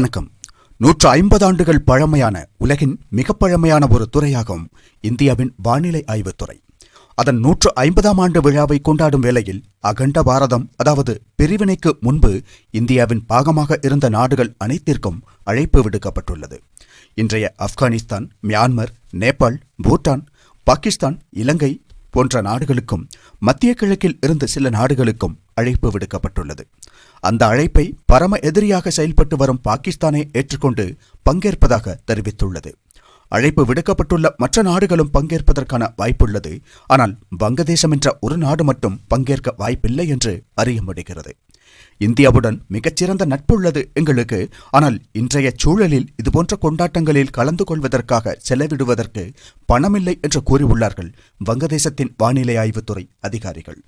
வணக்கம். நூற்று ஐம்பது ஆண்டுகள் பழமையான உலகின் மிக பழமையான ஒரு துறையாகும் இந்தியாவின் வானிலை ஆய்வுத்துறை அதன் நூற்று ஐம்பதாம் ஆண்டு விழாவை கொண்டாடும் வேளையில் அகண்ட பாரதம் அதாவது பிரிவினைக்கு முன்பு இந்தியாவின் பாகமாக இருந்த நாடுகள் அனைத்திற்கும் அழைப்பு விடுக்கப்பட்டுள்ளது. இன்றைய ஆப்கானிஸ்தான் மியான்மர் நேபாள் பூட்டான் பாகிஸ்தான் இலங்கை போன்ற நாடுகளுக்கும் மத்திய கிழக்கில் இருந்து சில நாடுகளுக்கும் அழைப்பு விடுக்கப்பட்டுள்ளது. அந்த அழைப்பை பரம எதிரியாக செயல்பட்டு வரும் பாகிஸ்தானை ஏற்றுக்கொண்டு பங்கேற்பதாக தெரிவித்துள்ளது. அழைப்பு விடுக்கப்பட்டுள்ள மற்ற நாடுகளும் பங்கேற்பதற்கான வாய்ப்புள்ளது. ஆனால் வங்கதேசம் என்ற ஒரு நாடு மட்டும் பங்கேற்க வாய்ப்பில்லை என்று அறிய முடிகிறது. இந்தியாவுடன் மிகச்சிறந்த நட்புள்ளது எங்களுக்கு. ஆனால் இன்றைய சூழலில் இதுபோன்ற கொண்டாட்டங்களில் கலந்து கொள்வதற்காக செலவிடுவதற்கு பணமில்லை என்று கூறியுள்ளார்கள் வங்கதேசத்தின் வானிலை ஆய்வுத்துறை அதிகாரிகள்.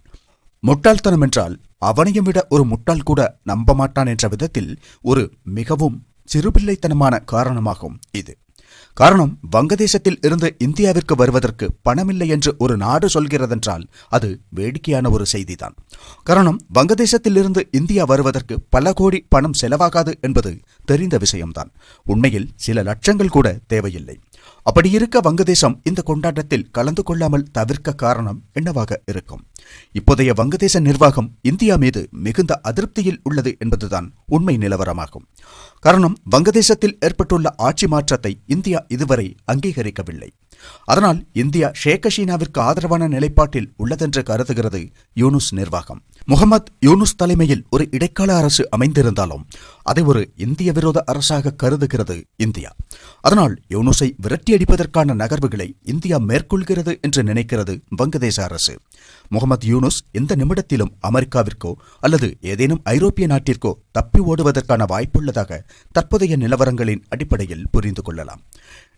முட்டாள்தனம் என்றால் அவனையும் விட ஒரு முட்டாள் கூட நம்ப மாட்டான் என்ற விதத்தில் ஒரு மிகவும் சிறுபிள்ளைத்தனமான காரணமாகும் இது. காரணம் வங்கதேசத்தில் இருந்து இந்தியாவிற்கு வருவதற்கு பணமில்லை என்று ஒரு நாடு சொல்கிறதென்றால் அது வேடிக்கையான ஒரு செய்திதான். காரணம் வங்கதேசத்தில் இருந்து இந்தியா வருவதற்கு பல கோடி பணம் செலவாகாது என்பது தெரிந்த விஷயம்தான். உண்மையில் சில லட்சங்கள் கூட தேவையில்லை. அப்படி இருக்க வங்கதேசம் இந்த கொண்டாட்டத்தில் கலந்து கொள்ளாமல் தவிர்க்க காரணம் என்னவாக இருக்கும்? இப்போதைய வங்கதேச நிர்வாகம் இந்தியா மீது மிகுந்த அதிருப்தியில் உள்ளது என்பதுதான் உண்மை நிலவரமாகும். காரணம் வங்கதேசத்தில் ஏற்பட்டுள்ள ஆட்சி மாற்றத்தை இந்தியா இதுவரை அங்கீகரிக்கவில்லை. அதனால் இந்தியா ஷேக் ஹசீனாவிற்கு ஆதரவான நிலைப்பாட்டில் உள்ளதென்று கருதுகிறது யூனுஸ் நிர்வாகம். முகமது யூனுஸ் தலைமையில் ஒரு இடைக்கால அரசு அமைந்திருந்தாலும் அதை ஒரு இந்திய விரோத அரசாக கருதுகிறது இந்தியா. அதனால் யூனுஸை விரட்டியடிப்பதற்கான நகர்வுகளை இந்தியா மேற்கொள்கிறது என்று நினைக்கிறது வங்கதேச அரசு. முகமது யூனுஸ் எந்த நிமிடத்திலும் அமெரிக்காவிற்கோ அல்லது ஏதேனும் ஐரோப்பிய நாட்டிற்கோ தப்பி ஓடுவதற்கான வாய்ப்புள்ளதாக தற்போதைய நிலவரங்களின் அடிப்படையில் புரிந்து கொள்ளலாம்.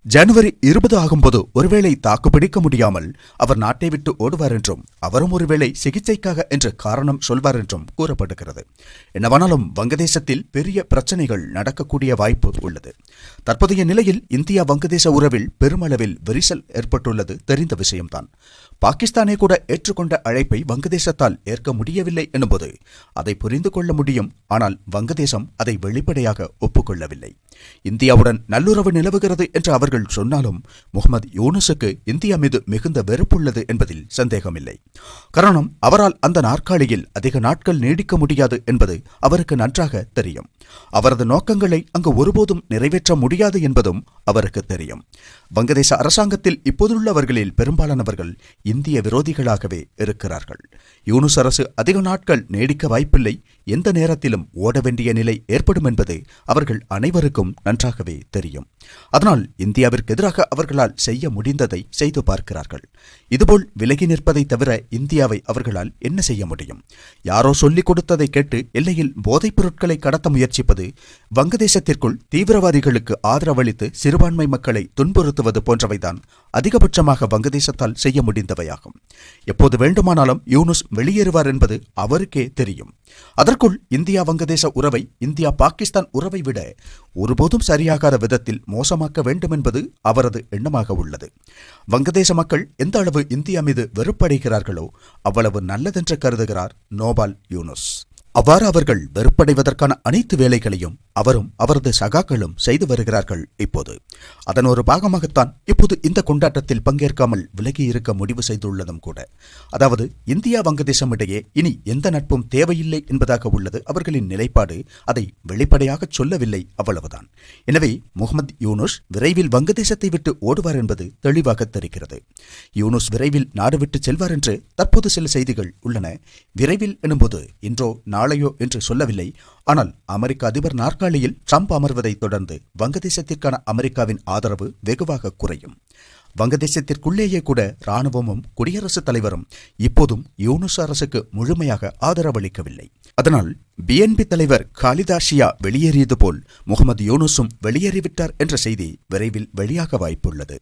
ஜனவரி இருபது ஆகும்போது ஒருவேளை தாக்குப்பிடிக்க முடியாமல் அவர் நாட்டை விட்டு ஓடுவார் என்றும் அவரும் ஒருவேளை சிகிச்சைக்காக என்று காரணம் சொல்வார் என்றும் கூறப்படுகிறது. என்னவானாலும் வங்கதேசத்தில் பெரிய பிரச்சனைகள் நடக்கக்கூடிய வாய்ப்பு உள்ளது. தற்போதைய நிலையில் இந்தியா வங்கதேச உறவில் பெருமளவில் விரிசல் ஏற்பட்டுள்ளது தெரிந்த விஷயம்தான். பாகிஸ்தானே கூட ஏற்றுக்கொண்ட அழைப்பை வங்கதேசத்தால் ஏற்க முடியவில்லை எனும்போது அதை புரிந்து கொள்ள முடியும். ஆனால் வங்கதேசம் அதை வெளிப்படையாக ஒப்புக்கொள்ளவில்லை. இந்தியாவுடன் நல்லுறவு நிலவுகிறது என்று அவர்கள் சொன்னாலும் முகமது யூனுஸுக்கு இந்தியா மீது மிகுந்த வெறுப்புள்ளது என்பதில் சந்தேகமில்லை. காரணம் அவரால் அந்த நாற்காலியில் அதிக நாட்கள் நீடிக்க முடியாது என்பது அவருக்கு நன்றாக தெரியும். அவரது நோக்கங்களை அங்கு ஒருபோதும் நிறைவேற்ற முடியாது என்பதும் அவருக்கு தெரியும். வங்கதேச அரசாங்கத்தில் இப்போதுள்ளவர்களில் பெரும்பாலானவர்கள் இந்திய விரோதிகளாகவே இருக்கிறார்கள். யூனுஸ் அரசு அதிக நாட்கள் நீடிக்க வாய்ப்பில்லை. எந்த நேரத்திலும் ஓட வேண்டிய நிலை ஏற்படும் என்பது அவர்கள் அனைவருக்கும் நன்றாகவே தெரியும். அதனால் இந்தியாவிற்கு எதிராக அவர்களால் செய்ய முடிந்ததை செய்து பார்க்கிறார்கள். இதுபோல் விலகி நிற்பதை தவிர இந்தியாவை அவர்களால் என்ன செய்ய முடியும்? யாரோ சொல்லிக் கொடுத்ததை கேட்டு எல்லையில் போதைப் பொருட்களை கடத்த முயற்சிப்பது வங்கதேசத்திற்குள் தீவிரவாதிகளுக்கு ஆதரவளித்து சிறுபான்மை மக்களை துன்புறுத்துவது போன்றவைதான் அதிகபட்சமாக வங்கதேசத்தால் செய்ய முடிந்தவையாகும். எப்போது வேண்டுமானாலும் யூனுஸ் வெளியேறுவார் என்பது அவருக்கே தெரியும். அதற்குள் இந்தியா வங்கதேச உறவை இந்தியா பாகிஸ்தான் உறவை விட ஒருபோதும் சரியாகாத விதத்தில் மோசமாக்க வேண்டும் என்பது அவரது எண்ணமாக உள்ளது. வங்கதேச மக்கள் எந்த அளவு இந்தியா மீது வெறுப்படைகிறார்களோ அவ்வளவு நல்லதென்று கருதுகிறார் நோபால் யூனுஸ். அவ்வாறு அவர்கள் வெறுப்படைவதற்கான அனைத்து வேலைகளையும் அவரும் அவரது சகாக்களும் செய்து வருகிறார்கள் இப்போது. அதன் ஒரு பாகமாகத்தான் இப்போது இந்த கொண்டாட்டத்தில் பங்கேற்காமல் விலகி இருக்க முடிவு செய்துள்ளதும் கூட. அதாவது இந்தியா வங்கதேசம் இடையே இனி எந்த நட்பும் தேவையில்லை என்பதாக உள்ளது அவர்களின் நிலைப்பாடு அதை வெளிப்படையாக சொல்லவில்லை அவ்வளவுதான். எனவே முகமது யூனுஸ் விரைவில் வங்கதேசத்தை விட்டு ஓடுவார் என்பது தெளிவாக தெரிகிறது. யூனுஸ் விரைவில் நாடு விட்டு செல்வார் என்று தற்போது சில செய்திகள் உள்ளன. விரைவில் எனும்போது இன்றோ நாளையோ என்று சொல்லவில்லை ஆனால் அமெரிக்க அதிபர் நாற்காலியில் ட்ரம்ப் அமர்வதைத் தொடர்ந்து வங்கதேசத்திற்கான அமெரிக்காவின் ஆதரவு வெகுவாக குறையும். வங்கதேசத்திற்குள்ளேயே கூட ராணுவமும் குடியரசுத் தலைவரும் இப்போதும் யூனுஸ் அரசுக்கு முழுமையாக ஆதரவளிக்கவில்லை அதனால் பிஎன்பி தலைவர் காலிதாஷியா வெளியேறியது போல் முகமது யூனுஸும் வெளியேறிவிட்டார் என்ற செய்தி விரைவில் வெளியாக வாய்ப்புள்ளது.